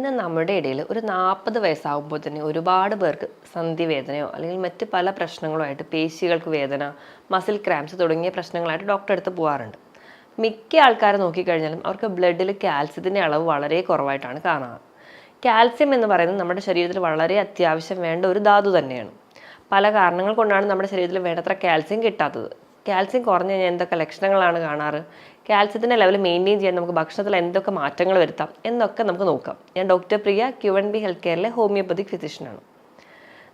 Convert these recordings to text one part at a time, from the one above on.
ഇന്ന് നമ്മുടെ ഇടയിൽ ഒരു നാൽപ്പത് വയസ്സാകുമ്പോൾ തന്നെ ഒരുപാട് പേർക്ക് സന്ധി വേദനയോ അല്ലെങ്കിൽ മറ്റ് പല പ്രശ്നങ്ങളോ ആയിട്ട് പേശികൾക്ക് വേദന മസിൽ ക്രാംസ് തുടങ്ങിയ പ്രശ്നങ്ങളായിട്ട് ഡോക്ടറെ അടുത്ത് പോകാറുണ്ട് മിക്ക ആൾക്കാരെ നോക്കിക്കഴിഞ്ഞാലും അവർക്ക് ബ്ലഡിൽ കാൽസ്യത്തിന്റെ അളവ് വളരെ കുറവായിട്ടാണ് കാണാറ്. കാൽസ്യം എന്ന് പറയുന്നത് നമ്മുടെ ശരീരത്തിൽ വളരെ അത്യാവശ്യം വേണ്ട ഒരു ധാതു തന്നെയാണ്. പല കാരണങ്ങൾ കൊണ്ടാണ് നമ്മുടെ ശരീരത്തിൽ വേണ്ടത്ര കാൽസ്യം കിട്ടാത്തത്. കാൽസ്യം കുറഞ്ഞു കഴിഞ്ഞാൽ എന്തൊക്കെ ലക്ഷണങ്ങളാണ് കാണാറ്? കാൽസ്യത്തിന്റെ ലെവൽ മെയിന്റെയിൻ ചെയ്യാൻ നമുക്ക് ഭക്ഷണത്തിൽ എന്തൊക്കെ മാറ്റങ്ങൾ വരുത്താം? എന്നൊക്കെ നമുക്ക് നോക്കാം. ഞാൻ doctor Priya Q N B health കെയറിലെ homoeopathic ഫിസിഷ്യനാണ്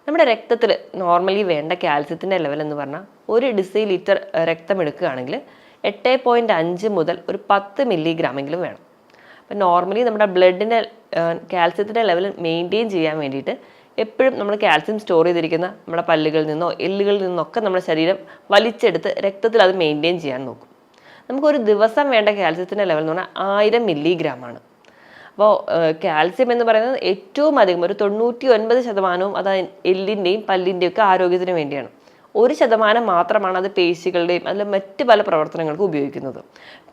നമ്മുടെ രക്തത്തിൽ നോർമലി വേണ്ട കാൽസ്യത്തിന്റെ ലെവൽ എന്ന് പറഞ്ഞാൽ ഒരു ഡിസി ലിറ്റർ രക്തം എടുക്കുകയാണെങ്കിൽ എട്ട് പോയിന്റ് അഞ്ച് മുതൽ ഒരു പത്ത് മില്ലിഗ്രാമെങ്കിലും വേണം. അപ്പം നോർമലി നമ്മുടെ ബ്ലഡിന്റെ കാൽസ്യത്തിന്റെ ലെവൽ മെയിന്റെയിൻ ചെയ്യാൻ വേണ്ടിയിട്ട് എപ്പോഴും നമ്മൾ കാൽസ്യം സ്റ്റോർ ചെയ്തിരിക്കുന്ന നമ്മുടെ പല്ലുകളിൽ നിന്നോ എല്ലുകളിൽ നിന്നൊക്കെ നമ്മുടെ ശരീരം വലിച്ചെടുത്ത് രക്തത്തിൽ അത് മെയിന്റെയിൻ ചെയ്യാൻ നോക്കും. നമുക്കൊരു ദിവസം വേണ്ട കാൽസ്യത്തിന്റെ ലെവൽ എന്ന് പറഞ്ഞാൽ ആയിരം മില്ലിഗ്രാം ആണ്. അപ്പോൾ കാൽസ്യം എന്ന് പറയുന്നത് ഏറ്റവും അധികം ഒരു തൊണ്ണൂറ്റി ഒൻപത് ശതമാനവും അത് എല്ലിന്റെയും പല്ലിന്റെയും ഒക്കെ ആരോഗ്യത്തിന് വേണ്ടിയാണ്. ഒരു ശതമാനം മാത്രമാണ് അത് പേശികളുടെയും അതിൽ മറ്റ് പല പ്രവർത്തനങ്ങൾക്കും ഉപയോഗിക്കുന്നത്.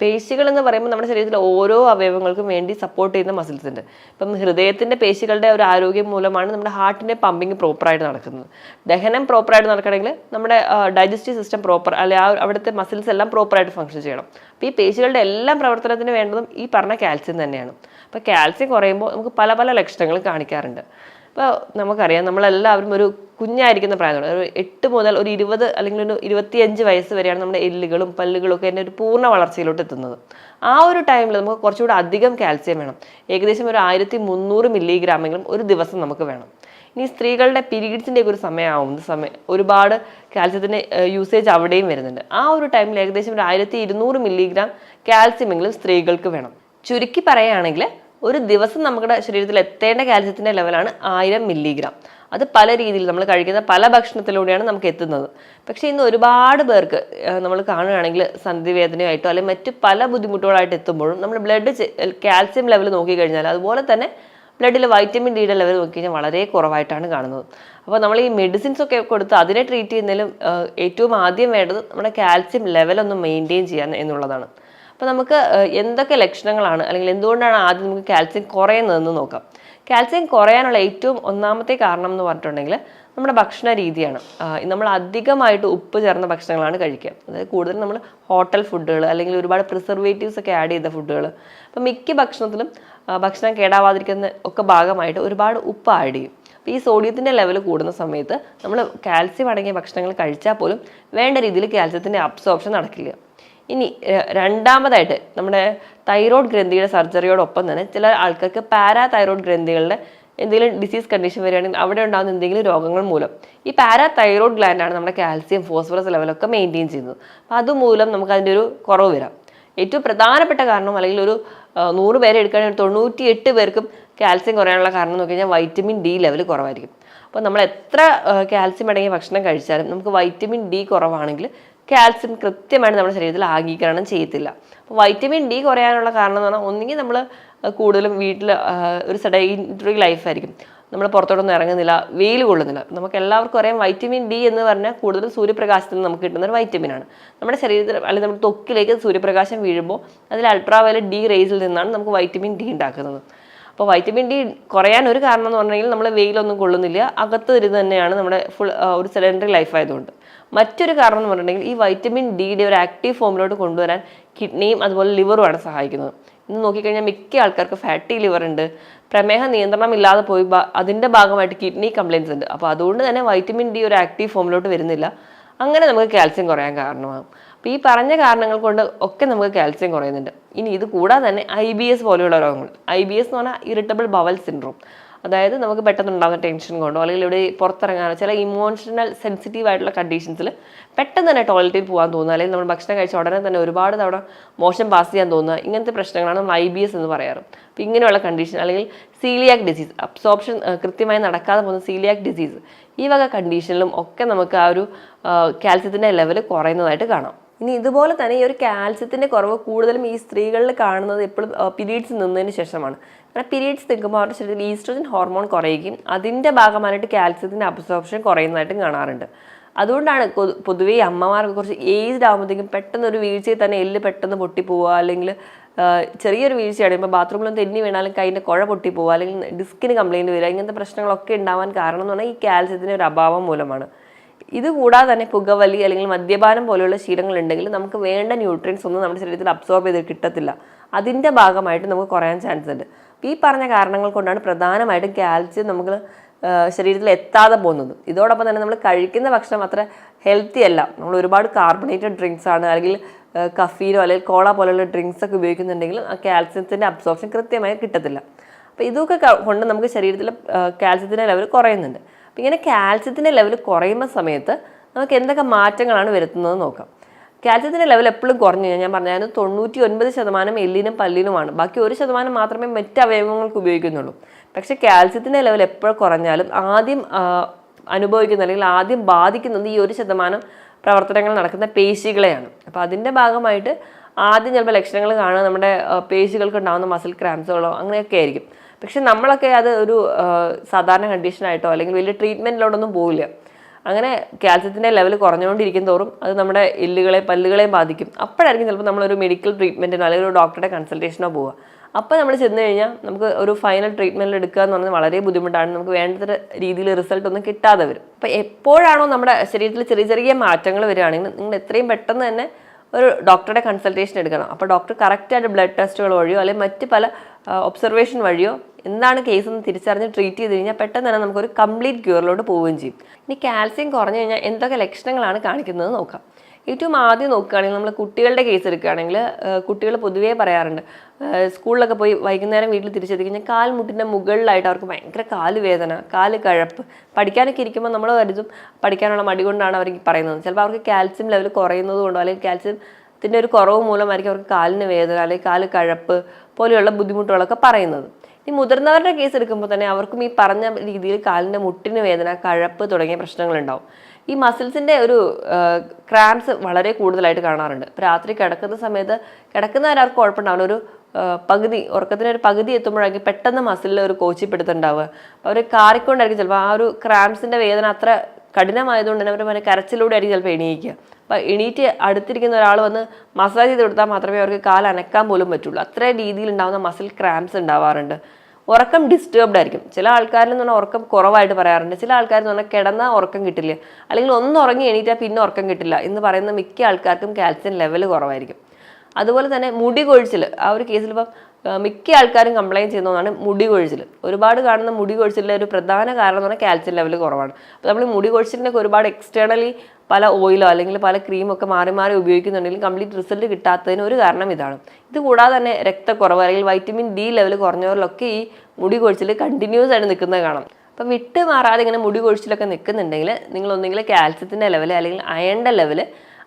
പേശികൾ എന്ന് പറയുമ്പോൾ നമ്മുടെ ശരീരത്തിലെ ഓരോ അവയവങ്ങൾക്കും വേണ്ടി സപ്പോർട്ട് ചെയ്യുന്ന മസിൽസ് ഉണ്ട്. ഇപ്പം ഹൃദയത്തിന്റെ പേശികളുടെ ഒരു ആരോഗ്യം മൂലമാണ് നമ്മുടെ ഹാർട്ടിന്റെ പമ്പിങ് പ്രോപ്പറായിട്ട് നടക്കുന്നത്. ദഹനം പ്രോപ്പറായിട്ട് നടക്കണമെങ്കിൽ നമ്മുടെ ഡൈജസ്റ്റീവ് സിസ്റ്റം പ്രോപ്പർ അല്ലെ ആ അവിടുത്തെ മസിൽസ് എല്ലാം പ്രോപ്പറായിട്ട് ഫങ്ഷൻ ചെയ്യണം. അപ്പോൾ ഈ പേശികളുടെ എല്ലാം പ്രവർത്തനത്തിന് വേണ്ടതും ഈ പറഞ്ഞ കാൽസ്യം തന്നെയാണ്. അപ്പോൾ കാൽസ്യം കുറയുമ്പോൾ നമുക്ക് പല പല ലക്ഷണങ്ങൾ കാണിക്കാറുണ്ട്. ഇപ്പോൾ നമുക്കറിയാം നമ്മളെല്ലാവരും ഒരു കുഞ്ഞായിരിക്കുന്ന പ്രായമാണ്. ഒരു എട്ട് മുതൽ ഒരു ഇരുപത് അല്ലെങ്കിൽ ഒരു ഇരുപത്തിയഞ്ച് വയസ്സ് വരെയാണ് നമ്മുടെ എല്ലുകളും പല്ലുകളും ഒക്കെ എന്റെ ഒരു പൂർണ വളർച്ചയിലോട്ട് എത്തുന്നത്. ആ ഒരു ടൈമിൽ നമുക്ക് കുറച്ചുകൂടെ അധികം കാൽസ്യം വേണം. ഏകദേശം ഒരു ആയിരത്തി മുന്നൂറ് മില്ലിഗ്രാമെങ്കിലും ഒരു ദിവസം നമുക്ക് വേണം. ഇനി സ്ത്രീകളുടെ പീരീഡ്സിന്റെ ഒരു സമയമാവുന്ന സമയം ഒരുപാട് കാൽസ്യത്തിന്റെ യൂസേജ് അവിടെയും വരുന്നുണ്ട്. ആ ഒരു ടൈമിൽ ഏകദേശം ഒരു ആയിരത്തി ഇരുന്നൂറ് മില്ലിഗ്രാം കാൽസ്യമെങ്കിലും സ്ത്രീകൾക്ക് വേണം. ചുരുക്കി പറയുകയാണെങ്കിൽ ഒരു ദിവസം നമ്മുടെ ശരീരത്തിൽ എത്തേണ്ട കാൽസ്യത്തിന്റെ ലെവലാണ് ആയിരം മില്ലിഗ്രാം അത് പല രീതിയിൽ നമ്മൾ കഴിക്കുന്ന പല ഭക്ഷണത്തിലൂടെയാണ് നമുക്ക് എത്തുന്നത്. പക്ഷേ ഇന്ന് ഒരുപാട് പേർക്ക് നമ്മൾ കാണുകയാണെങ്കിൽ സന്ധിവേദനയായിട്ടോ അല്ലെങ്കിൽ മറ്റ് പല ബുദ്ധിമുട്ടുകളായിട്ട് എത്തുമ്പോഴും നമ്മൾ ബ്ലഡ് കാൽസ്യം ലെവൽ നോക്കിക്കഴിഞ്ഞാൽ അതുപോലെ തന്നെ ബ്ലഡിൽ വൈറ്റമിൻ ഡിയുടെ ലെവൽ നോക്കിക്കഴിഞ്ഞാൽ വളരെ കുറവായിട്ടാണ് കാണുന്നത്. അപ്പോൾ നമ്മൾ ഈ മെഡിസിൻസ് ഒക്കെ കൊടുത്ത് അതിനെ ട്രീറ്റ് ചെയ്യുന്നതിലും ഏറ്റവും ആദ്യം വേണ്ടത് നമ്മുടെ കാൽസ്യം ലെവൽ ഒന്ന് മെയിന്റെയിൻ ചെയ്യാൻ എന്നുള്ളതാണ്. അപ്പോൾ നമുക്ക് എന്തൊക്കെ ലക്ഷണങ്ങളാണ്? അല്ലെങ്കിൽ എന്തുകൊണ്ടാണ് ആദ്യം നമുക്ക് കാൽസ്യം കുറയുന്നതെന്ന് നോക്കാം. കാൽസ്യം കുറയാനുള്ള ഏറ്റവും ഒന്നാമത്തെ കാരണം എന്ന് പറഞ്ഞിട്ടുണ്ടെങ്കിൽ നമ്മുടെ ഭക്ഷണ രീതിയാണ്. നമ്മൾ അധികമായിട്ട് ഉപ്പ് ചേർന്ന ഭക്ഷണങ്ങളാണ് കഴിക്കുക. അതായത് കൂടുതലും നമ്മൾ ഹോട്ടൽ ഫുഡുകൾ അല്ലെങ്കിൽ ഒരുപാട് പ്രിസർവേറ്റീവ്സ് ഒക്കെ ആഡ് ചെയ്ത ഫുഡുകൾ. അപ്പം മിക്ക ഭക്ഷണത്തിലും ഭക്ഷണം കേടാവാതിരിക്കുന്ന ഒക്കെ ഭാഗമായിട്ട് ഒരുപാട് ഉപ്പ് ആഡ് ചെയ്യും. അപ്പോൾ ഈ സോഡിയത്തിന്റെ ലെവൽ കൂടുന്ന സമയത്ത് നമ്മൾ കാൽസ്യം അടങ്ങിയ ഭക്ഷണങ്ങൾ കഴിച്ചാൽ പോലും വേണ്ട രീതിയിൽ കാൽസ്യത്തിന്റെ അബ്സോർപ്ഷൻ നടക്കില്ല. ഇനി രണ്ടാമതായിട്ട് നമ്മുടെ തൈറോയ്ഡ് ഗ്രന്ഥിയുടെ സർജറിയോടൊപ്പം തന്നെ ചില ആൾക്കാർക്ക് പാരാ തൈറോയ്ഡ് ഗ്രന്ഥികളുടെ എന്തെങ്കിലും ഡിസീസ് കണ്ടീഷൻ വരികയാണെങ്കിൽ അവിടെ ഉണ്ടാകുന്ന എന്തെങ്കിലും രോഗങ്ങൾ മൂലം ഈ പാരാ തൈറോയ്ഡ് ഗ്ലാൻഡാണ് നമ്മുടെ കാൽസ്യം ഫോസ്ഫറസ് ലെവലൊക്കെ മെയിന്റെയിൻ ചെയ്യുന്നത്. അപ്പോൾ അതുമൂലം നമുക്ക് അതിന്റെ ഒരു കുറവ് വരാം. ഏറ്റവും പ്രധാനപ്പെട്ട കാരണം അല്ലെങ്കിൽ ഒരു നൂറ് പേരെ എടുക്കുകയാണെങ്കിൽ തൊണ്ണൂറ്റി എട്ട് പേർക്കും കാൽസ്യം കുറയാനുള്ള കാരണം നോക്കി കഴിഞ്ഞാൽ വൈറ്റമിൻ ഡി ലെവൽ കുറവായിരിക്കും. അപ്പോൾ നമ്മൾ എത്ര കാൽസ്യം അടങ്ങിയ ഭക്ഷണം കഴിച്ചാലും നമുക്ക് വൈറ്റമിൻ ഡി കുറവാണെങ്കിൽ കാൽസ്യം കൃത്യമായിട്ട് നമ്മുടെ ശരീരത്തിൽ ആഗീകരണം ചെയ്യത്തില്ല. അപ്പോൾ വൈറ്റമിൻ ഡി കുറയാനുള്ള കാരണം എന്ന് പറഞ്ഞാൽ ഒന്നുകിൽ നമ്മൾ കൂടുതലും വീട്ടിൽ ഒരു സെഡൈന്ററി ലൈഫായിരിക്കും നമ്മൾ പുറത്തോട്ടൊന്നും ഇറങ്ങുന്നില്ല വെയിൽ കൊള്ളുന്നില്ല. നമുക്ക് എല്ലാവർക്കും അറിയാം വൈറ്റമിൻ ഡി എന്ന് പറഞ്ഞാൽ കൂടുതലും സൂര്യപ്രകാശത്തിൽ നിന്ന് നമുക്ക് കിട്ടുന്ന ഒരു വൈറ്റമിനാണ് നമ്മുടെ ശരീരത്തിൽ അല്ലെങ്കിൽ നമ്മുടെ ത്വക്കിലേക്ക് സൂര്യപ്രകാശം വീഴുമ്പോൾ അതിൽ അൾട്രാ വയലറ്റ് ഡി റേസിൽ നിന്നാണ് നമുക്ക് വൈറ്റമിൻ ഡി ഉണ്ടാക്കുന്നത്. അപ്പോൾ വൈറ്റമിൻ ഡി കുറയാൻ ഒരു കാരണം എന്ന് പറഞ്ഞെങ്കിൽ നമ്മൾ വെയിലൊന്നും കൊള്ളുന്നില്ല അകത്ത് ഇരുന്ന് തന്നെയാണ് നമ്മുടെ ഫുൾ ഒരു സെഡന്ററി ലൈഫ് ആയതുകൊണ്ട്. മറ്റൊരു കാരണം എന്ന് പറഞ്ഞിട്ടുണ്ടെങ്കിൽ ഈ വൈറ്റമിൻ ഡിയുടെ ഒരു ആക്റ്റീവ് ഫോമിലോട്ട് കൊണ്ടുവരാൻ കിഡ്നിയും അതുപോലെ ലിവറുമാണ് സഹായിക്കുന്നത്. ഇന്ന് നോക്കിക്കഴിഞ്ഞാൽ മിക്ക ആൾക്കാർക്ക് ഫാറ്റി ലിവർ ഉണ്ട്. പ്രമേഹ നിയന്ത്രണം ഇല്ലാതെ പോയി അതിന്റെ ഭാഗമായിട്ട് കിഡ്നി കംപ്ലയിൻസ് ഉണ്ട്. അപ്പോൾ അതുകൊണ്ട് തന്നെ വൈറ്റമിൻ ഡി ഒരു ആക്റ്റീവ് ഫോമിലോട്ട് വരുന്നില്ല. അങ്ങനെ നമുക്ക് കാൽസ്യം കുറയാൻ കാരണമാകും. അപ്പോൾ ഈ പറഞ്ഞ കാരണങ്ങൾ കൊണ്ട് ഒക്കെ നമുക്ക് കാൽസ്യം കുറയുന്നുണ്ട്. ഇനി ഇത് കൂടാതെ തന്നെ ഐ ബി എസ് പോലെയുള്ള രോഗങ്ങൾ. ഐ ബി എസ് എന്ന് പറഞ്ഞാൽ ഇറിറ്റബിൾ ബവൽ സിൻഡ്രോം അതായത് നമുക്ക് പെട്ടെന്ന് ഉണ്ടാകുന്ന ടെൻഷൻ കൊണ്ടോ അല്ലെങ്കിൽ ഇവിടെ പുറത്തിറങ്ങാനോ ചില ഇമോഷണൽ സെൻസിറ്റീവ് ആയിട്ടുള്ള കണ്ടീഷൻസിൽ പെട്ടെന്ന് തന്നെ ടോയ്ലറ്റിൽ പോകാൻ തോന്നുക അല്ലെങ്കിൽ നമ്മൾ ഭക്ഷണം കഴിച്ച ഉടനെ തന്നെ ഒരുപാട് തവണ മോശം പാസ് ചെയ്യാൻ തോന്നുക ഇങ്ങനത്തെ പ്രശ്നങ്ങളാണ് നമ്മൾ ഐ ബി എസ് എന്ന് പറയാറ്. അപ്പോൾ ഇങ്ങനെയുള്ള കണ്ടീഷൻ അല്ലെങ്കിൽ സീലിയാക് ഡിസീസ് അബ്സോർപ്ഷൻ കൃത്യമായി നടക്കാതെ പോകുന്ന സീലിയാക് ഡിസീസ് ഈ വക കണ്ടീഷനിലും ഒക്കെ നമുക്ക് ആ ഒരു കാൽസ്യത്തിന്റെ ലെവൽ കുറയുന്നതായിട്ട് കാണാം. ഇനി ഇതുപോലെ തന്നെ ഈ ഒരു കാൽസ്യത്തിന്റെ കുറവ് കൂടുതലും ഈ സ്ത്രീകളിൽ കാണുന്നത് എപ്പോഴും പീരീഡ്സ് നിന്നതിന് ശേഷമാണ്. കാരണം പീരീഡ്സ് നിൽക്കുമ്പോൾ അവരുടെ ശരീരത്തിൽ ഈസ്ട്രജൻ ഹോർമോൺ കുറയുകയും അതിന്റെ ഭാഗമായിട്ട് കാൽസ്യത്തിന്റെ അബ്സോർപ്ഷൻ കുറയുന്നതായിട്ടും കാണാറുണ്ട്. അതുകൊണ്ടാണ് പൊതുവേ അമ്മമാർക്ക് കുറച്ച് ഏജ്ഡ് ആകുമ്പോഴത്തേക്കും പെട്ടെന്ന് ഒരു വീഴ്ചയിൽ തന്നെ എല്ല് പെട്ടെന്ന് പൊട്ടിപ്പോവുക അല്ലെങ്കിൽ ചെറിയൊരു വീഴ്ചയാണ് ഇപ്പോൾ ബാത്റൂമിലൊന്നും തെന്നി വീണാലും കൈന്റെ കുഴ പൊട്ടിപ്പോവുക അല്ലെങ്കിൽ ഡിസ്കിന് കംപ്ലയിന്റ് വരിക ഇങ്ങനത്തെ പ്രശ്നങ്ങളൊക്കെ ഉണ്ടാവാൻ കാരണം എന്ന് പറഞ്ഞാൽ ഈ കാൽസ്യത്തിന്റെ ഒരു അഭാവം മൂലമാണ്. ഇത് കൂടാതെ തന്നെ പുകവലി അല്ലെങ്കിൽ മദ്യപാനം പോലെയുള്ള ശീലങ്ങൾ ഉണ്ടെങ്കിൽ നമുക്ക് വേണ്ട ന്യൂട്രിയൻസ് ഒന്നും നമ്മുടെ ശരീരത്തിൽ അബ്സോർബ് ചെയ്ത് കിട്ടത്തില്ല. അതിന്റെ ഭാഗമായിട്ട് നമുക്ക് കുറയാൻ ചാൻസ് ഉണ്ട്. ഈ പറഞ്ഞ കാരണങ്ങൾ കൊണ്ടാണ് പ്രധാനമായിട്ടും കാൽസ്യം നമുക്ക് ശരീരത്തിൽ എത്താതെ പോകുന്നത്. ഇതോടൊപ്പം തന്നെ നമ്മൾ കഴിക്കുന്ന ഭക്ഷണം അത്ര ഹെൽത്തി അല്ല. നമ്മൾ ഒരുപാട് കാർബണേറ്റഡ് ഡ്രിങ്ക്സ് ആണ് അല്ലെങ്കിൽ കഫീനോ അല്ലെങ്കിൽ കോള പോലെയുള്ള ഡ്രിങ്ക്സ് ഒക്കെ ഉപയോഗിക്കുന്നുണ്ടെങ്കിൽ ആ കാൽസ്യത്തിന്റെ അബ്സോർപ്ഷൻ കൃത്യമായി കിട്ടത്തില്ല. അപ്പോൾ ഇതൊക്കെ കൊണ്ട് നമുക്ക് ശരീരത്തിൽ കാൽസ്യത്തിന്റെ ലെവൽ കുറയുന്നുണ്ട്. അപ്പോൾ ഇങ്ങനെ കാൽസ്യത്തിന്റെ ലെവൽ കുറയുന്ന സമയത്ത് നമുക്ക് എന്തൊക്കെ മാറ്റങ്ങളാണ് വരുത്തുന്നത് നോക്കാം. കാൽസ്യത്തിന്റെ ലെവൽ എപ്പോഴും കുറഞ്ഞു കഴിഞ്ഞാൽ ഞാൻ പറഞ്ഞായിരുന്നു തൊണ്ണൂറ്റി ഒൻപത് ശതമാനം എല്ലിനും പല്ലിനുമാണ്. ബാക്കി ഒരു ശതമാനം മാത്രമേ മറ്റ് അവയവങ്ങൾക്ക് ഉപയോഗിക്കുന്നുള്ളൂ. പക്ഷേ കാൽസ്യത്തിന്റെ ലെവൽ എപ്പോഴും കുറഞ്ഞാലും ആദ്യം അനുഭവിക്കുന്ന അല്ലെങ്കിൽ ആദ്യം ബാധിക്കുന്നത് ഈ ഒരു ശതമാനം പ്രവർത്തനങ്ങൾ നടക്കുന്ന പേശികളെയാണ്. അപ്പോൾ അതിന്റെ ഭാഗമായിട്ട് ആദ്യം ചിലപ്പോൾ ലക്ഷണങ്ങൾ കാണുക നമ്മുടെ പേശികൾക്ക് ഉണ്ടാകുന്ന മസിൽ ക്രാംസുകളോ അങ്ങനെയൊക്കെ ആയിരിക്കും. പക്ഷെ നമ്മളൊക്കെ അത് ഒരു സാധാരണ കണ്ടീഷനായിട്ടോ അല്ലെങ്കിൽ വലിയ ട്രീറ്റ്മെന്റിലോട്ടൊന്നും പോവില്ല. അങ്ങനെ കാൽസ്യത്തിന്റെ ലെവൽ കുറഞ്ഞുകൊണ്ടിരിക്കും തോറും അത് നമ്മുടെ എല്ലുകളെ പല്ലുകളെയും ബാധിക്കും. അപ്പോഴായിരിക്കും ചിലപ്പോൾ നമ്മളൊരു മെഡിക്കൽ ട്രീറ്റ്മെന്റിനോ അല്ലെങ്കിൽ ഒരു ഡോക്ടറുടെ കൺസൾട്ടേഷനോ പോവുക. അപ്പോൾ നമ്മൾ ചെന്ന് കഴിഞ്ഞാൽ നമുക്ക് ഒരു ഫൈനൽ ട്രീറ്റ്മെന്റ് എടുക്കുക എന്ന് പറഞ്ഞാൽ വളരെ ബുദ്ധിമുട്ടാണ്. നമുക്ക് വേണ്ടത്ര രീതിയിൽ റിസൾട്ട് ഒന്നും കിട്ടാതെ വരും. അപ്പോൾ എപ്പോഴാണോ നമ്മുടെ ശരീരത്തിൽ ചെറിയ ചെറിയ മാറ്റങ്ങൾ വരികയാണെങ്കിൽ നിങ്ങൾ എത്രയും പെട്ടെന്ന് തന്നെ ഒരു ഡോക്ടറുടെ കൺസൾട്ടേഷൻ എടുക്കണം. അപ്പോൾ ഡോക്ടർ കറക്റ്റായിട്ട് ബ്ലഡ് ടെസ്റ്റുകൾ വഴിയോ അല്ലെങ്കിൽ മറ്റ് പല ഒബ്സർവേഷൻ വഴിയോ എന്താണ് കേസ് എന്ന് തിരിച്ചറിഞ്ഞ് ട്രീറ്റ് ചെയ്ത് കഴിഞ്ഞാൽ പെട്ടെന്ന് തന്നെ നമുക്കൊരു കംപ്ലീറ്റ് ക്യൂറിലോട്ട് പോവുകയും ചെയ്യും. ഇനി കാൽസ്യം കുറഞ്ഞു കഴിഞ്ഞാൽ എന്തൊക്കെ ലക്ഷണങ്ങളാണ് കാണിക്കുന്നത് നോക്കാം. ഏറ്റവും ആദ്യം നോക്കുകയാണെങ്കിൽ നമ്മൾ കുട്ടികളുടെ കേസ് എടുക്കുകയാണെങ്കിൽ കുട്ടികൾ പൊതുവേ പറയാറുണ്ട് സ്കൂളിലൊക്കെ പോയി വൈകുന്നേരം വീട്ടിൽ തിരിച്ചെത്തി കഴിഞ്ഞാൽ കാൽമുട്ടിന്റെ മുകളിലായിട്ട് അവർക്ക് ഭയങ്കര കാൽ വേദന കാൽ കഴപ്പ്. പഠിക്കാനൊക്കെ ഇരിക്കുമ്പോൾ നമ്മൾ കരുതും പഠിക്കാനുള്ള മടി കൊണ്ടാണ് അവർ പറയുന്നത്. ചിലപ്പോൾ അവർക്ക് കാൽസ്യം ലെവൽ കുറയുന്നത് കൊണ്ടോ അല്ലെങ്കിൽ കാൽസ്യത്തിന്റെ ഒരു കുറവ് മൂലമായിരിക്കും അവർക്ക് കാലിന് വേദന അല്ലെങ്കിൽ കാൽ കഴപ്പ് പോലെയുള്ള ബുദ്ധിമുട്ടുകളൊക്കെ പറയുന്നത്. ഈ മുതിർന്നവരുടെ കേസ് എടുക്കുമ്പോൾ തന്നെ അവർക്കും ഈ പറഞ്ഞ രീതിയിൽ കാലിന്റെ മുട്ടിന് വേദന കഴപ്പ് തുടങ്ങിയ പ്രശ്നങ്ങളുണ്ടാവും. ഈ മസിൽസിന്റെ ഒരു ക്രാംസ് വളരെ കൂടുതലായിട്ട് കാണാറുണ്ട്. ഇപ്പോൾ രാത്രി കിടക്കുന്ന സമയത്ത് കിടക്കുന്നവരാർക്കും കുഴപ്പമുണ്ടാവില്ല. ഒരു പകുതി ഉറക്കത്തിന് ഒരു പകുതി എത്തുമ്പോഴായിരിക്കും പെട്ടെന്ന് മസിലിൽ ഒരു കോച്ചിപ്പിടുത്തുണ്ടാവുക. അവർ കാറിക്കൊണ്ടായിരിക്കും ചിലപ്പോൾ ആ ഒരു ക്രാംസിന്റെ വേദന അത്ര കഠിനമായതുകൊണ്ട് തന്നെ അവർ കരച്ചിലൂടെ ആയിരിക്കും ചിലപ്പോൾ എണീക്കുക. അപ്പോൾ എണീറ്റ് അടുത്തിരിക്കുന്ന ഒരാൾ വന്ന് മസാജ് ചെയ്ത് കൊടുത്താൽ മാത്രമേ അവർക്ക് കാൽ അനക്കാൻ പോലും പറ്റുള്ളൂ. അത്ര രീതിയിൽ ഉണ്ടാകുന്ന മസിൽ ക്രാംസ് ഉണ്ടാവാറുണ്ട്. ഉറക്കം ഡിസ്റ്റർബ്ഡ് ആയിരിക്കും. ചില ആൾക്കാരിൽ എന്ന് പറഞ്ഞാൽ ഉറക്കം കുറവായിട്ട് പറയാറുണ്ട്. ചില ആൾക്കാർ എന്ന് പറഞ്ഞാൽ കിടന്ന ഉറക്കം കിട്ടില്ല. അല്ലെങ്കിൽ ഒന്ന് ഉറങ്ങി എണീറ്റാൽ പിന്നെ ഉറക്കം കിട്ടില്ല എന്ന് പറയുന്ന മിക്ക ആൾക്കാർക്കും കാൽസ്യം ലെവൽ കുറവായിരിക്കും. അതുപോലെ തന്നെ മുടി കൊഴിച്ചിൽ. ആ ഒരു കേസിൽ ഇപ്പം മിക്ക ആൾക്കാരും കംപ്ലയിന്റ് ചെയ്യുന്ന ഒന്നാണ് മുടി കൊഴിച്ചിൽ. ഒരുപാട് കാണുന്ന മുടി കൊഴിച്ചിലെ ഒരു പ്രധാന കാരണം എന്ന് പറഞ്ഞാൽ കാൽസ്യം ലെവൽ കുറവാണ്. അപ്പോൾ നമ്മൾ മുടി കൊഴിച്ചിലിനൊക്കെ ഒരുപാട് എക്സ്റ്റേണലി പല ഓയിലോ അല്ലെങ്കിൽ പല ക്രീമൊക്കെ മാറി മാറി ഉപയോഗിക്കുന്നുണ്ടെങ്കിലും കംപ്ലീറ്റ് റിസൾട്ട് കിട്ടാത്തതിന് ഒരു കാരണം ഇതാണ്. ഇത് കൂടാതെ തന്നെ രക്തക്കുറവ് അല്ലെങ്കിൽ വൈറ്റമിൻ ഡി ലെവൽ കുറഞ്ഞവരിലൊക്കെ ഈ മുടി കൊഴിച്ചിൽ കണ്ടിന്യൂസ് ആയിട്ട് നിൽക്കുന്നത് കാണാം. അപ്പം വിട്ട് മാറാതെ ഇങ്ങനെ മുടി കൊഴിച്ചിലൊക്കെ നിൽക്കുന്നുണ്ടെങ്കിൽ നിങ്ങൾ ഒന്നെങ്കിൽ കാൽസ്യത്തിന്റെ ലെവൽ അല്ലെങ്കിൽ അയണിന്റെ ലെവൽ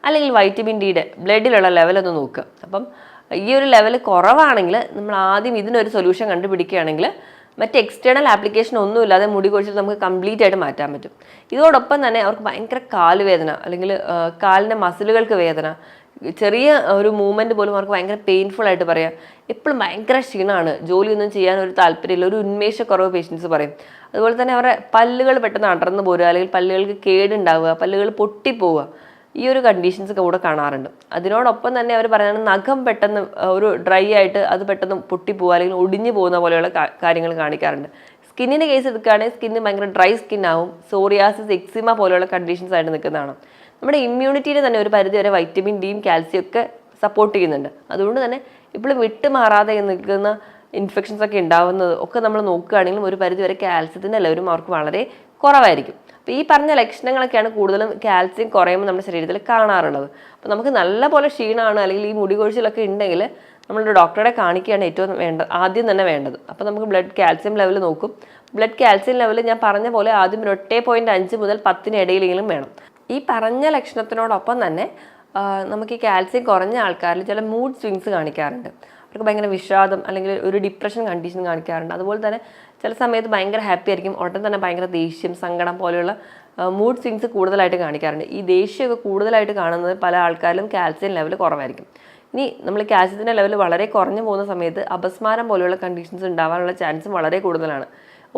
അല്ലെങ്കിൽ വൈറ്റമിൻ ഡിയുടെ ബ്ലഡിലുള്ള ലെവൽ ഒന്ന് നോക്കുക. അപ്പം ഈ ഒരു ലെവൽ കുറവാണെങ്കിൽ നമ്മൾ ആദ്യം ഇതിനൊരു സൊല്യൂഷൻ കണ്ടുപിടിക്കുകയാണെങ്കിൽ മറ്റ് എക്സ്റ്റേണൽ ആപ്ലിക്കേഷൻ ഒന്നും ഇല്ലാതെ മുടി കൊഴിച്ചിൽ നമുക്ക് കംപ്ലീറ്റ് ആയിട്ട് മാറ്റാൻ പറ്റും. ഇതോടൊപ്പം തന്നെ അവർക്ക് ഭയങ്കര കാലുവേദന അല്ലെങ്കിൽ കാലിന്റെ മസിലുകൾക്ക് വേദന ചെറിയ ഒരു മൂവ്മെന്റ് പോലും അവർക്ക് ഭയങ്കര പെയിൻഫുൾ ആയിട്ട് പറയാം. എപ്പോഴും ഭയങ്കര ക്ഷീണമാണ്. ജോലിയൊന്നും ചെയ്യാൻ ഒരു താല്പര്യമില്ല. ഒരു ഉന്മേഷക്കുറവ് പേഷ്യൻസ് പറയും. അതുപോലെ തന്നെ അവരുടെ പല്ലുകൾ പെട്ടെന്ന് അടർന്നു പോരുക അല്ലെങ്കിൽ പല്ലുകൾക്ക് കേടുണ്ടാവുക പല്ലുകൾ പൊട്ടിപ്പോവുക. ഈ ഒരു കണ്ടീഷൻസ് കൂടെ കാണാറുണ്ട്. അതിനോടൊപ്പം തന്നെ അവർ പറയുന്നത് നഖം പെട്ടെന്ന് ഒരു ഡ്രൈ ആയിട്ട് അത് പെട്ടെന്ന് പൊട്ടിപ്പോവുക അല്ലെങ്കിൽ ഒടിഞ്ഞു പോകുന്ന പോലെയുള്ള കാര്യങ്ങൾ കാണിക്കാറുണ്ട്. സ്കിന്നിന്റെ കേസ് എടുക്കുകയാണെങ്കിൽ സ്കിന്ന് ഭയങ്കര ഡ്രൈ സ്കിൻ ആവും. സോറിയാസിസ് എക്സിമ പോലെയുള്ള കണ്ടീഷൻസ് ആയിട്ട് നിൽക്കുന്നതാണ്. നമ്മുടെ ഇമ്മ്യൂണിറ്റിയിൽ തന്നെ ഒരു പരിധി വരെ വൈറ്റമിൻ ഡിയും കാൽസ്യം ഒക്കെ സപ്പോർട്ട് ചെയ്യുന്നുണ്ട്. അതുകൊണ്ട് തന്നെ ഇപ്പോഴും വിട്ടുമാറാതെ നിൽക്കുന്ന ഇൻഫെക്ഷൻസ് ഒക്കെ ഉണ്ടാവുന്നത് ഒക്കെ നമ്മൾ നോക്കുകയാണെങ്കിലും ഒരു പരിധി വരെ കാൽസ്യത്തിന്റെ ലെവലും അവർക്ക് വളരെ കുറവായിരിക്കും. അപ്പോൾ ഈ പറഞ്ഞ ലക്ഷണങ്ങളൊക്കെയാണ് കൂടുതലും കാൽസ്യം കുറയുമ്പോൾ നമ്മുടെ ശരീരത്തിൽ കാണാറുള്ളത്. അപ്പോൾ നമുക്ക് നല്ലപോലെ ക്ഷീണമാണ് അല്ലെങ്കിൽ ഈ മുടി കൊഴിച്ചിലൊക്കെ ഉണ്ടെങ്കിൽ നമ്മളൊരു ഡോക്ടറെ കാണിക്കുകയാണ് ഏറ്റവും വേണ്ട ആദ്യം തന്നെ വേണ്ടത്. അപ്പോൾ നമുക്ക് ബ്ലഡ് കാൽസ്യം ലെവൽ നോക്കും. ബ്ലഡ് കാൽസ്യം ലെവൽ ഞാൻ പറഞ്ഞ പോലെ ആദ്യം ഒരു ഒട്ടേ പോയിന്റ് അഞ്ച് മുതൽ പത്തിന് ഇടയിലെങ്കിലും വേണം. ഈ പറഞ്ഞ ലക്ഷണത്തിനോടൊപ്പം തന്നെ നമുക്ക് ഈ കാൽസ്യം കുറഞ്ഞ ആൾക്കാരിൽ ചില മൂഡ് സ്വിങ്സ് കാണിക്കാറുണ്ട്. അവർക്ക് ഭയങ്കര വിഷാദം അല്ലെങ്കിൽ ഒരു ഡിപ്രഷൻ കണ്ടീഷൻ കാണിക്കാറുണ്ട്. അതുപോലെ തന്നെ ചില സമയത്ത് ഭയങ്കര ഹാപ്പി ആയിരിക്കും. ഉടൻ തന്നെ ഭയങ്കര ദേഷ്യം സങ്കടം പോലെയുള്ള മൂഡ് സ്വിങ്സ് കൂടുതലായിട്ട് കാണിക്കാറുണ്ട്. ഈ ദേഷ്യമൊക്കെ കൂടുതലായിട്ട് കാണുന്നത് പല ആൾക്കാരിലും കാൽസ്യം ലെവൽ കുറവായിരിക്കും. ഇനി നമ്മൾ കാൽസ്യത്തിന്റെ ലെവൽ വളരെ കുറഞ്ഞു പോകുന്ന സമയത്ത് അപസ്മാരം പോലെയുള്ള കണ്ടീഷൻസ് ഉണ്ടാവാനുള്ള ചാൻസും വളരെ കൂടുതലാണ്.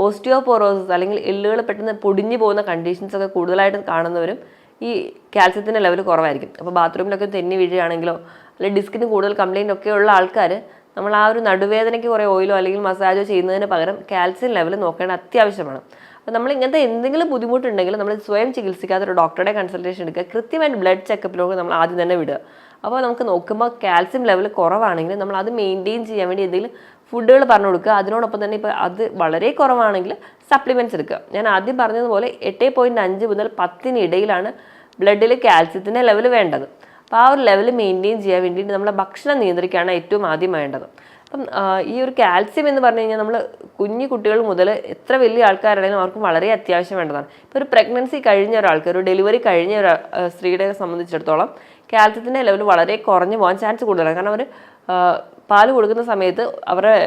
ഓസ്റ്റിയോപോറോസിസ് അല്ലെങ്കിൽ എല്ലുകൾ പെട്ടെന്ന് പൊടിഞ്ഞു പോകുന്ന കണ്ടീഷൻസ് ഒക്കെ കൂടുതലായിട്ട് കാണുന്നവരും ഈ കാൽസ്യത്തിന്റെ ലെവൽ കുറവായിരിക്കും. അപ്പോൾ ബാത്റൂമിലൊക്കെ തെന്നി വീഴുകയാണെങ്കിലോ അല്ലെങ്കിൽ ഡിസ്കിന് കൂടുതൽ കംപ്ലയിന്റ് ഒക്കെ ഉള്ള ആൾക്കാർ നമ്മൾ ആ ഒരു നടുവേദനയ്ക്ക് കുറേ ഓയിലോ അല്ലെങ്കിൽ മസാജോ ചെയ്യുന്നതിന് പകരം കാൽസ്യം ലെവൽ നോക്കേണ്ട അത്യാവശ്യമാണ്. അപ്പോൾ നമ്മൾ ഇങ്ങനത്തെ എന്തെങ്കിലും ബുദ്ധിമുട്ടുണ്ടെങ്കിൽ നമ്മൾ സ്വയം ചികിത്സിക്കാതെ ഒരു ഡോക്ടറുടെ കൺസൾട്ടേഷൻ എടുക്കുക. കൃത്യമായിട്ട് ബ്ലഡ് ചെക്കപ്പിലൊക്കെ നമ്മൾ ആദ്യം തന്നെ വിടുക. അപ്പോൾ നമുക്ക് നോക്കുമ്പോൾ കാൽസ്യം ലെവൽ കുറവാണെങ്കിൽ നമ്മൾ അത് മെയിന്റെയിൻ ചെയ്യാൻ വേണ്ടി എന്തെങ്കിലും ഫുഡുകൾ പറഞ്ഞു കൊടുക്കുക. അതിനോടൊപ്പം തന്നെ ഇപ്പോൾ അത് വളരെ കുറവാണെങ്കിൽ സപ്ലിമെന്റ്സ് എടുക്കുക. ഞാൻ ആദ്യം പറഞ്ഞതുപോലെ എട്ട് പോയിന്റ് അഞ്ച് മുതൽ പത്തിനിടയിലാണ് ബ്ലഡിൽ കാൽസ്യത്തിന്റെ ലെവൽ വേണ്ടത്. അപ്പോൾ ആ ഒരു ലെവൽ മെയിന്റെയിൻ ചെയ്യാൻ വേണ്ടിയിട്ട് നമ്മളെ ഭക്ഷണം നിയന്ത്രിക്കുകയാണ് ഏറ്റവും ആദ്യം വേണ്ടത്. അപ്പം ഈ ഒരു കാൽസ്യം എന്ന് പറഞ്ഞു കഴിഞ്ഞാൽ നമ്മൾ കുഞ്ഞു കുട്ടികൾ മുതൽ എത്ര വലിയ ആൾക്കാരാണെങ്കിലും അവർക്ക് വളരെ അത്യാവശ്യം വേണ്ടതാണ്. ഇപ്പോൾ ഒരു പ്രഗ്നൻസി കഴിഞ്ഞ ഒരാൾക്ക് ഒരു ഡെലിവറി കഴിഞ്ഞ ഒരു സ്ത്രീയുടെ സംബന്ധിച്ചിടത്തോളം കാൽസ്യത്തിന്റെ ലെവൽ വളരെ കുറഞ്ഞു പോകാൻ ചാൻസ് കൂടുതലാണ്. കാരണം അവർ പാൽ കൊടുക്കുന്ന സമയത്ത് അവരുടെ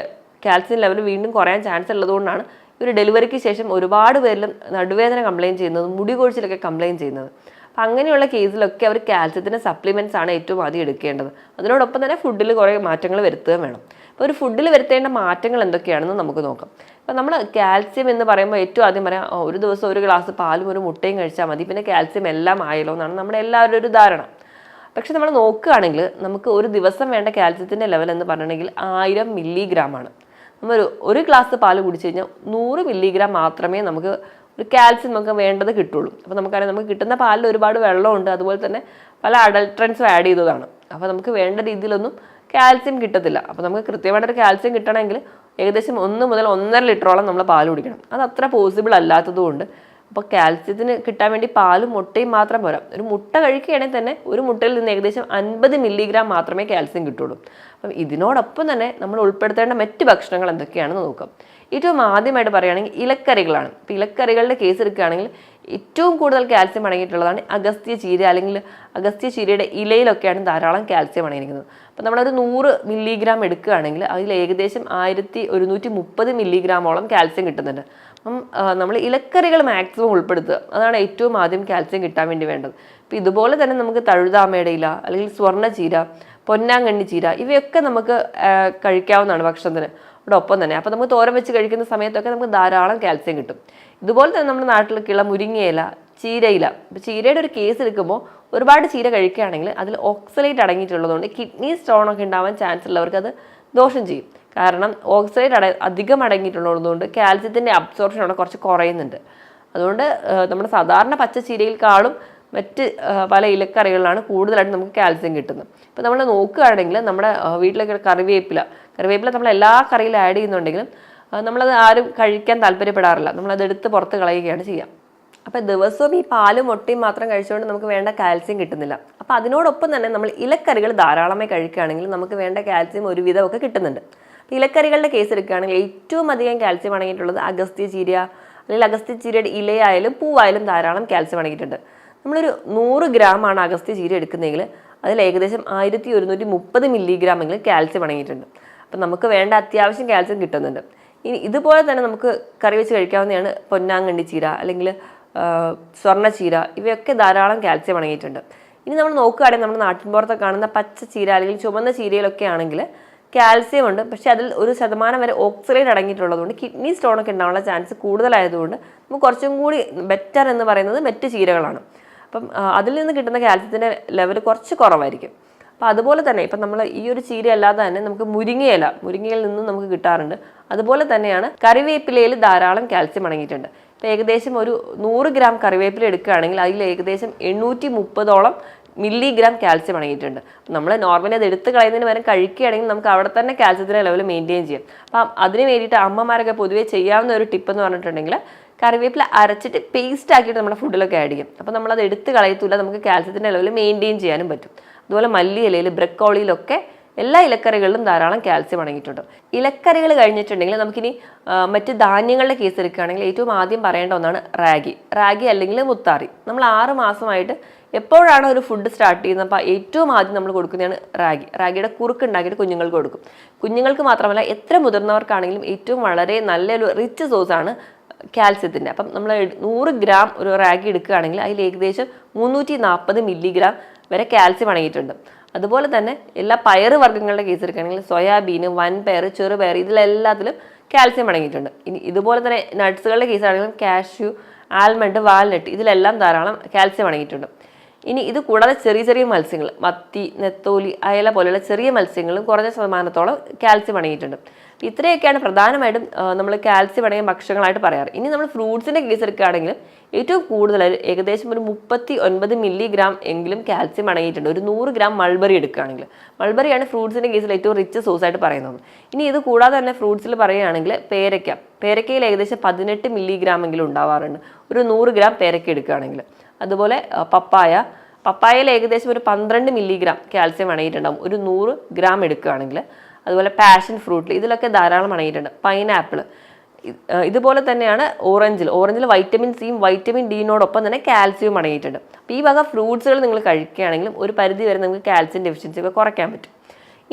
കാൽസ്യം ലെവൽ വീണ്ടും കുറയാൻ ചാൻസ് ഉള്ളതുകൊണ്ടാണ് ഒരു ഡെലിവറിക്ക് ശേഷം ഒരുപാട് പേരിലും നടുവേദന കംപ്ലയിന്റ് ചെയ്യുന്നത് മുടി കൊഴിച്ചിലൊക്കെ കംപ്ലയിന്റ് ചെയ്യുന്നത്. അപ്പം അങ്ങനെയുള്ള കേസിലൊക്കെ അവർ കാൽസ്യത്തിന് സപ്ലിമെന്റ്സ് ആണ് ഏറ്റവും ആദ്യം എടുക്കേണ്ടത്. അതിനോടൊപ്പം തന്നെ ഫുഡിൽ കുറേ മാറ്റങ്ങൾ വരുത്തുകയും വേണം. അപ്പോൾ ഒരു ഫുഡിൽ വരുത്തേണ്ട മാറ്റങ്ങൾ എന്തൊക്കെയാണെന്ന് നമുക്ക് നോക്കാം. അപ്പോൾ നമ്മൾ കാൽസ്യം എന്ന് പറയുമ്പോൾ ഏറ്റവും ആദ്യം പറയാം "ഓ, ഒരു ദിവസം ഒരു ഗ്ലാസ് പാലും ഒരു മുട്ടയും കഴിച്ചാൽ മതി. പിന്നെ കാൽസ്യം എല്ലാം ആയല്ലോ എന്നാണ് നമ്മുടെ എല്ലാവരുടെ ഒരു ധാരണ. പക്ഷെ നമ്മൾ നോക്കുകയാണെങ്കിൽ നമുക്ക് ഒരു ദിവസം വേണ്ട കാൽസ്യത്തിന്റെ ലെവൽ എന്ന് പറഞ്ഞിട്ടുണ്ടെങ്കിൽ ആയിരം മില്ലിഗ്രാം ആണ്. നമ്മൾ ഒരു ഗ്ലാസ് പാൽ കുടിച്ചു കഴിഞ്ഞാൽ നൂറ് മില്ലിഗ്രാം മാത്രമേ നമുക്ക് ഒരു കാൽസ്യം നമുക്ക് വേണ്ടത് കിട്ടുള്ളൂ. അപ്പോൾ നമുക്കറിയാം നമുക്ക് കിട്ടുന്ന പാലിൽ ഒരുപാട് വെള്ളമുണ്ട്. അതുപോലെ തന്നെ പല അഡൾട്രൻസും ആഡ് ചെയ്തതാണ്. അപ്പോൾ നമുക്ക് വേണ്ട രീതിയിലൊന്നും കാൽസ്യം കിട്ടത്തില്ല. അപ്പോൾ നമുക്ക് കൃത്യമായിട്ടൊരു കാൽസ്യം കിട്ടണമെങ്കിൽ ഏകദേശം ഒന്ന് മുതൽ ഒന്നര ലിറ്ററോളം നമ്മൾ പാൽ കുടിക്കണം. അത് അത്ര പോസിബിൾ അല്ലാത്തതുകൊണ്ട് അപ്പോൾ കാൽസ്യത്തിന് കിട്ടാൻ വേണ്ടി പാലും മുട്ടയും മാത്രം പോരാ. ഒരു മുട്ട കഴിക്കുകയാണെങ്കിൽ തന്നെ ഒരു മുട്ടയിൽ നിന്ന് ഏകദേശം അൻപത് മില്ലിഗ്രാം മാത്രമേ കാൽസ്യം കിട്ടുള്ളൂ. അപ്പം ഇതിനോടൊപ്പം തന്നെ നമ്മൾ ഉൾപ്പെടുത്തേണ്ട മറ്റ് ഭക്ഷണങ്ങൾ എന്തൊക്കെയാണെന്ന് നോക്കാം. ഏറ്റവും ആദ്യമായിട്ട് പറയുകയാണെങ്കിൽ ഇലക്കറികളാണ്. ഇപ്പോൾ ഇലക്കറികളുടെ കേസ് എടുക്കുകയാണെങ്കിൽ ഏറ്റവും കൂടുതൽ കാൽസ്യം അടങ്ങിയിട്ടുള്ളതാണ് അഗസ്ത്യ ചീര അല്ലെങ്കിൽ അഗസ്ത്യ ചീരയുടെ ഇലയിലൊക്കെയാണ് ധാരാളം കാൽസ്യം അടങ്ങിയിരിക്കുന്നത്. അപ്പോൾ നമ്മളൊരു നൂറ് മില്ലിഗ്രാം എടുക്കുകയാണെങ്കിൽ അതിൽ ഏകദേശം ആയിരത്തി ഒരുന്നൂറ്റി മുപ്പത് മില്ലിഗ്രാമോളം കാൽസ്യം കിട്ടുന്നുണ്ട്. അപ്പം നമ്മൾ ഇലക്കറികൾ മാക്സിമം ഉൾപ്പെടുത്തുക. അതാണ് ഏറ്റവും ആദ്യം കാൽസ്യം കിട്ടാൻ വേണ്ടി വേണ്ടത്. അപ്പോൾ ഇതുപോലെ തന്നെ നമുക്ക് തഴുതാമയുടെ ഇല അല്ലെങ്കിൽ സ്വർണ ചീര പൊന്നാങ്കണ്ണി ചീര ഇവയൊക്കെ നമുക്ക് കഴിക്കാവുന്നതാണ് ഭക്ഷണത്തിന്. ഒപ്പം തന്നെ. അപ്പോൾ നമുക്ക് തോരൻ വെച്ച് കഴിക്കുന്ന സമയത്തൊക്കെ നമുക്ക് ധാരാളം കാൽസ്യം കിട്ടും. ഇതുപോലെ തന്നെ നമ്മുടെ നാട്ടിലൊക്കെയുള്ള മുരിങ്ങയില ചീരയില. ഇപ്പോൾ ചീരയുടെ ഒരു കേസ് എടുക്കുമ്പോൾ ഒരുപാട് ചീര കഴിക്കുകയാണെങ്കിൽ അതിൽ ഓക്സലേറ്റ് അടങ്ങിയിട്ടുള്ളതുകൊണ്ട് കിഡ്നി സ്റ്റോൺ ഒക്കെ ഉണ്ടാവാൻ ചാൻസ് ഉള്ളവർക്ക് അത് ദോഷം ചെയ്യും. കാരണം ഓക്സലേറ്റ് അട അധികം അടങ്ങിയിട്ടുള്ളതുകൊണ്ട് കാൽസ്യത്തിന്റെ അബ്സോർപ്ഷൻ അവിടെ കുറച്ച് കുറയുന്നുണ്ട്. അതുകൊണ്ട് നമ്മുടെ സാധാരണ പച്ച ചീരയിൽക്കാളും മറ്റ് പല ഇലക്കറികളിലാണ് കൂടുതലായിട്ട് നമുക്ക് കാൽസ്യം കിട്ടുന്നത്. ഇപ്പോൾ നമ്മൾ നോക്കുകയാണെങ്കിൽ നമ്മുടെ വീട്ടിലൊക്കെ കറിവേപ്പില കറിവേപ്പില നമ്മൾ എല്ലാ കറിയിലും ആഡ് ചെയ്യുന്നുണ്ടെങ്കിലും നമ്മളത് ആരും കഴിക്കാൻ താല്പര്യപ്പെടാറില്ല. നമ്മളത് എടുത്ത് പുറത്ത് കളയുകയാണ് ചെയ്യുക അപ്പോൾ ദിവസവും ഈ പാലും മുട്ടയും മാത്രം കഴിച്ചുകൊണ്ട് നമുക്ക് വേണ്ട കാൽസ്യം കിട്ടുന്നില്ല. അപ്പോൾ അതിനോടൊപ്പം തന്നെ നമ്മൾ ഇലക്കറികൾ ധാരാളമായി കഴിക്കുകയാണെങ്കിൽ നമുക്ക് വേണ്ട കാൽസ്യം ഒരുവിധമൊക്കെ കിട്ടുന്നുണ്ട്. അപ്പോൾ ഇലക്കറികളുടെ കേസ് എടുക്കുകയാണെങ്കിൽ ഏറ്റവും അധികം കാൽസ്യം അടങ്ങിയിട്ടുള്ളത് അഗസ്ത്യ ചീര അല്ലെങ്കിൽ അഗസ്ത്യ ചീരയുടെ ഇലയായാലും പൂവായാലും ധാരാളം കാൽസ്യം അടങ്ങിയിട്ടുണ്ട്. നമ്മളൊരു നൂറ് ഗ്രാം ആണ് അഗസ്ത്യ ചീര എടുക്കുന്നതെങ്കിൽ അതിൽ ഏകദേശം ആയിരത്തി ഒരുന്നൂറ്റി മുപ്പത് മില്ലിഗ്രാം എങ്കിലും കാൽസ്യം അടങ്ങിയിട്ടുണ്ട്. അപ്പം നമുക്ക് വേണ്ട അത്യാവശ്യം കാൽസ്യം കിട്ടുന്നുണ്ട്. ഇനി ഇതുപോലെ തന്നെ നമുക്ക് കറി വെച്ച് കഴിക്കാവുന്നതാണ് പൊന്നാങ്കണ്ണി ചീര അല്ലെങ്കിൽ സ്വർണചീര സ്വർണ ചീര. ഇവയൊക്കെ ധാരാളം കാൽസ്യം അടങ്ങിയിട്ടുണ്ട്. ഇനി നമ്മൾ നോക്കുകയാണെങ്കിൽ നമ്മുടെ നാട്ടിൻപുറത്ത് കാണുന്ന പച്ച ചീര അല്ലെങ്കിൽ ചുവന്ന ചീരയിലൊക്കെ ആണെങ്കിൽ കാൽസ്യം ഉണ്ട്. പക്ഷേ അതിൽ ഒരു ശതമാനം വരെ ഓക്സിലേറ്റ് അടങ്ങിയിട്ടുള്ളതുകൊണ്ട് കിഡ്നി സ്റ്റോണൊക്കെ ഉണ്ടാവാനുള്ള ചാൻസ് കൂടുതലായതുകൊണ്ട് നമുക്ക് കുറച്ചും കൂടി ബെറ്റർ എന്ന് പറയുന്നത് മറ്റ് ചീരകളാണ്. അപ്പം അതിൽ നിന്ന് കിട്ടുന്ന കാൽസ്യത്തിന്റെ ലെവൽ കുറച്ച് കുറവായിരിക്കും. അപ്പോൾ അതുപോലെ തന്നെ ഇപ്പം നമ്മൾ ഈ ഒരു ചീര അല്ലാതെ തന്നെ നമുക്ക് മുരിങ്ങയില മുരിങ്ങയിൽ നിന്നും നമുക്ക് കിട്ടാറുണ്ട്. അതുപോലെ തന്നെയാണ് കറിവേപ്പിലയിൽ ധാരാളം കാൽസ്യം അടങ്ങിയിട്ടുണ്ട്. ഇപ്പോൾ ഏകദേശം ഒരു നൂറ് ഗ്രാം കറിവേപ്പില എടുക്കുകയാണെങ്കിൽ അതിൽ ഏകദേശം എണ്ണൂറ്റി മുപ്പതോളം മില്ലിഗ്രാം കാൽസ്യം അടങ്ങിയിട്ടുണ്ട്. നമ്മൾ നോർമലി അത് എടുത്ത് കളയുന്നതിന് പകരം കഴിക്കുകയാണെങ്കിൽ നമുക്ക് അവിടെ തന്നെ കാൽസ്യത്തിന്റെ ലെവൽ മെയിന്റെയിൻ ചെയ്യാം. അപ്പം അതിന് വേണ്ടിയിട്ട് അമ്മമാരൊക്കെ പൊതുവേ ചെയ്യാവുന്ന ഒരു ടിപ്പ് എന്ന് പറഞ്ഞിട്ടുണ്ടെങ്കിൽ കറിവേപ്പില അരച്ചിട്ട് പേസ്റ്റ് ആക്കിയിട്ട് നമ്മുടെ ഫുഡിലൊക്കെ ആഡ് ചെയ്യും. അപ്പോൾ നമ്മളത് എടുത്ത് കളയത്തില്ല നമുക്ക് കാൽസ്യത്തിന്റെ ലെവൽ മെയിന്റെയിൻ ചെയ്യാനും പറ്റും. അതുപോലെ മല്ലി ഇലയിൽ ബ്രക്കോളിയിലൊക്കെ എല്ലാ ഇലക്കറികളിലും ധാരാളം കാൽസ്യം അടങ്ങിയിട്ടുണ്ട്. ഇലക്കറികൾ കഴിഞ്ഞിട്ടുണ്ടെങ്കിൽ നമുക്കിനി മറ്റ് ധാന്യങ്ങളുടെ കേസ് എടുക്കുകയാണെങ്കിൽ ഏറ്റവും ആദ്യം പറയേണ്ട ഒന്നാണ് റാഗി. റാഗി അല്ലെങ്കിൽ മുത്താറി. നമ്മൾ ആറ് മാസമായിട്ട് എപ്പോഴാണ് ഒരു ഫുഡ് സ്റ്റാർട്ട് ചെയ്യുന്നത് അപ്പോൾ ഏറ്റവും ആദ്യം നമ്മൾ കൊടുക്കുന്നതാണ് റാഗി. റാഗിയുടെ കുറുക്ക് ഉണ്ടാക്കിയിട്ട് കുഞ്ഞുങ്ങൾക്ക് കൊടുക്കും. കുഞ്ഞുങ്ങൾക്ക് മാത്രമല്ല എത്ര മുതിർന്നവർക്കാണെങ്കിലും ഏറ്റവും വളരെ നല്ലൊരു റിച്ച് സോഴ്സാണ് കാൽസ്യത്തിന്റെ. അപ്പം നമ്മൾ നൂറ് ഗ്രാം ഒരു റാഗി എടുക്കുകയാണെങ്കിൽ അതിൽ ഏകദേശം മുന്നൂറ്റി നാൽപ്പത് മില്ലിഗ്രാം വരെ കാൽസ്യം അടങ്ങിയിട്ടുണ്ട്. അതുപോലെ തന്നെ എല്ലാ പയർ വർഗങ്ങളുടെ കേസ് എടുക്കുകയാണെങ്കിൽ സോയാബീൻ വൻപയർ ചെറുപയർ ഇതിലെല്ലാത്തിലും കാൽസ്യം അടങ്ങിയിട്ടുണ്ട്. ഇനി ഇതുപോലെ തന്നെ നട്ട്സുകളുടെ കേസാണെങ്കിലും കാഷ്യു ആൽമണ്ട് വാൽനട്ട് ഇതിലെല്ലാം ധാരാളം കാൽസ്യം അടങ്ങിയിട്ടുണ്ട്. ഇനി ഇത് കൂടാതെ ചെറിയ ചെറിയ മത്സ്യങ്ങൾ മത്തി നെത്തോലി അയല പോലെയുള്ള ചെറിയ മത്സ്യങ്ങളും കുറഞ്ഞ ശതമാനത്തോളം കാൽസ്യം അടങ്ങിയിട്ടുണ്ട്. ഇത്രയൊക്കെയാണ് പ്രധാനമായിട്ടും നമ്മൾ കാൽസ്യം അടങ്ങിയ ഭക്ഷണങ്ങളായിട്ട് പറയാറ്. ഇനി നമ്മൾ ഫ്രൂട്ട്സിന്റെ കേസ് എടുക്കുകയാണെങ്കിൽ ഏറ്റവും കൂടുതൽ ഏകദേശം ഒരു മുപ്പത്തി ഒൻപത് മില്ലിഗ്രാം എങ്കിലും കാൽസ്യം അടങ്ങിയിട്ടുണ്ട്. ഒരു നൂറ് ഗ്രാം മൾബറി എടുക്കുകയാണെങ്കിൽ. മൾബറിയാണ് ഫ്രൂട്ട്സിന്റെ കേസിൽ ഏറ്റവും റിച്ച് സോഴ്സ് ആയിട്ട് പറയുന്നത്. ഇനി ഇത് കൂടാതെ തന്നെ ഫ്രൂട്ട്സിൽ പറയുകയാണെങ്കിൽ പേരയ്ക്ക. പേരയ്ക്കയിൽ ഏകദേശം പതിനെട്ട് മില്ലിഗ്രാം എങ്കിലും ഉണ്ടാവാറുണ്ട്. ഒരു നൂറ് ഗ്രാം പേരയ്ക്ക എടുക്കുകയാണെങ്കിൽ. അതുപോലെ പപ്പായ. പപ്പായയിൽ ഏകദേശം ഒരു പന്ത്രണ്ട് മില്ലിഗ്രാം കാൽസ്യം അടങ്ങിയിട്ടുണ്ടാവും. ഒരു നൂറ് ഗ്രാം എടുക്കുകയാണെങ്കിൽ. അതുപോലെ പാഷൻ ഫ്രൂട്ടിൽ ഇതിലൊക്കെ ധാരാളം അടങ്ങിയിട്ടുണ്ട്. പൈനാപ്പിൾ ഇതുപോലെ തന്നെയാണ് ഓറഞ്ചിൽ ഓറഞ്ചിൽ വൈറ്റമിൻ സിയും വൈറ്റമിൻ ഡിനോടൊപ്പം തന്നെ കാൽസ്യവും അടങ്ങിയിട്ടുണ്ട്. അപ്പോൾ ഈ വക ഫ്രൂട്ട്സുകൾ നിങ്ങൾ കഴിക്കുകയാണെങ്കിലും ഒരു പരിധി വരെ നിങ്ങൾക്ക് കാൽസ്യം ഡെഫിഷ്യൻസി ഒക്കെ കുറയ്ക്കാൻ പറ്റും.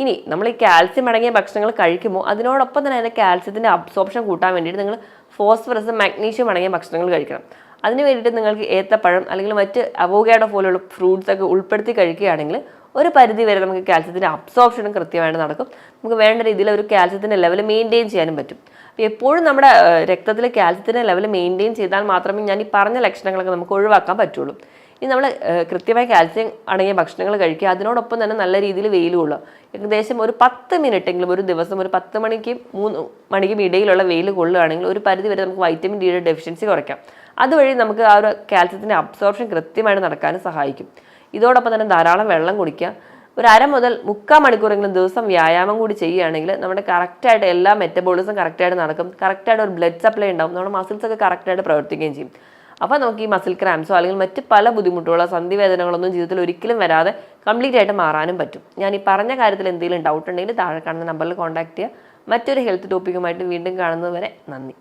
ഇനി നമ്മൾ ഈ കാൽസ്യം അടങ്ങിയ ഭക്ഷണങ്ങൾ കഴിക്കുമ്പോൾ അതിനോടൊപ്പം തന്നെ അതിന്റെ കാൽസ്യത്തിന്റെ അബ്സോർപ്ഷൻ കൂട്ടാൻ വേണ്ടിയിട്ട് നിങ്ങൾ ഫോസ്ഫറസ് മാഗ്നീഷ്യം അടങ്ങിയ ഭക്ഷണങ്ങൾ കഴിക്കണം. അതിന് വേണ്ടിയിട്ട് നിങ്ങൾക്ക് ഏത്തപ്പഴം അല്ലെങ്കിൽ മറ്റ് അവോഗാഡോ പോലെയുള്ള ഫ്രൂട്ട്സ് ഒക്കെ ഉൾപ്പെടുത്തി കഴിക്കുകയാണെങ്കിൽ ഒരു പരിധി വരെ നമുക്ക് കാൽസ്യത്തിന്റെ അബ്സോർപ്ഷനും കൃത്യമായിട്ട് നടക്കും. നമുക്ക് വേണ്ട രീതിയിൽ ഒരു കാൽസ്യത്തിന്റെ ലെവൽ മെയിന്റെയിൻ ചെയ്യാനും പറ്റും. അപ്പോൾ എപ്പോഴും നമ്മുടെ രക്തത്തിൽ കാൽസ്യത്തിന്റെ ലെവൽ മെയിന്റെയിൻ ചെയ്താൽ മാത്രമേ ഞാൻ ഈ പറഞ്ഞ ലക്ഷണങ്ങളൊക്കെ നമുക്ക് ഒഴിവാക്കാൻ പറ്റുള്ളൂ. ഇനി നമ്മൾ കൃത്യമായി കാൽസ്യം അടങ്ങിയ ഭക്ഷണങ്ങൾ കഴിക്കുക അതിനോടൊപ്പം തന്നെ നല്ല രീതിയിൽ വെയിൽ ഏകദേശം ഒരു പത്ത് മിനിറ്റെങ്കിലും ഒരു ദിവസം ഒരു പത്ത് മണിക്കും മൂന്ന് മണിക്കും ഇടയിലുള്ള വെയിൽ കൊള്ളുകയാണെങ്കിൽ ഒരു പരിധി വരെ നമുക്ക് വൈറ്റമിൻ ഡിയുടെ ഡെഫിഷ്യൻസി കുറയ്ക്കാം. അതുവഴി നമുക്ക് ആ ഒരു കാൽസ്യത്തിന്റെ അബ്സോർപ്ഷൻ കൃത്യമായിട്ട് നടക്കാനും സഹായിക്കും. ഇതോടൊപ്പം തന്നെ ധാരാളം വെള്ളം കുടിക്കുക. ഒരു അര മുതൽ മുക്കാൽ മണിക്കൂറെങ്കിലും ദിവസം വ്യായാമം കൂടി ചെയ്യുകയാണെങ്കിൽ നമ്മുടെ കറക്റ്റായിട്ട് എല്ലാ മെറ്റബോളിസം കറക്റ്റായിട്ട് നടക്കും. കറക്റ്റായിട്ട് ഒരു ബ്ലഡ് സപ്ലൈ ഉണ്ടാവും. നമ്മുടെ മസിൽസ് ഒക്കെ കറക്റ്റായിട്ട് പ്രവർത്തിക്കുകയും ചെയ്യും. അപ്പോൾ നമുക്ക് ഈ മസിൽ ക്രാംസോ അല്ലെങ്കിൽ മറ്റ് പല ബുദ്ധിമുട്ടുകളോ സന്ധിവേദനകളൊന്നും ജീവിതത്തിൽ ഒരിക്കലും വരാതെ കംപ്ലീറ്റ് ആയിട്ട് മാറാനും പറ്റും. ഞാൻ ഈ പറഞ്ഞ കാര്യത്തിൽ എന്തെങ്കിലും ഡൗട്ട് ഉണ്ടെങ്കിൽ താഴെ കാണുന്ന നമ്പറിൽ കോൺടാക്ട് ചെയ്യുക. മറ്റൊരു ഹെൽത്ത് ടോപ്പിക്കുമായിട്ട് വീണ്ടും കാണുന്നത് വരെ നന്ദി.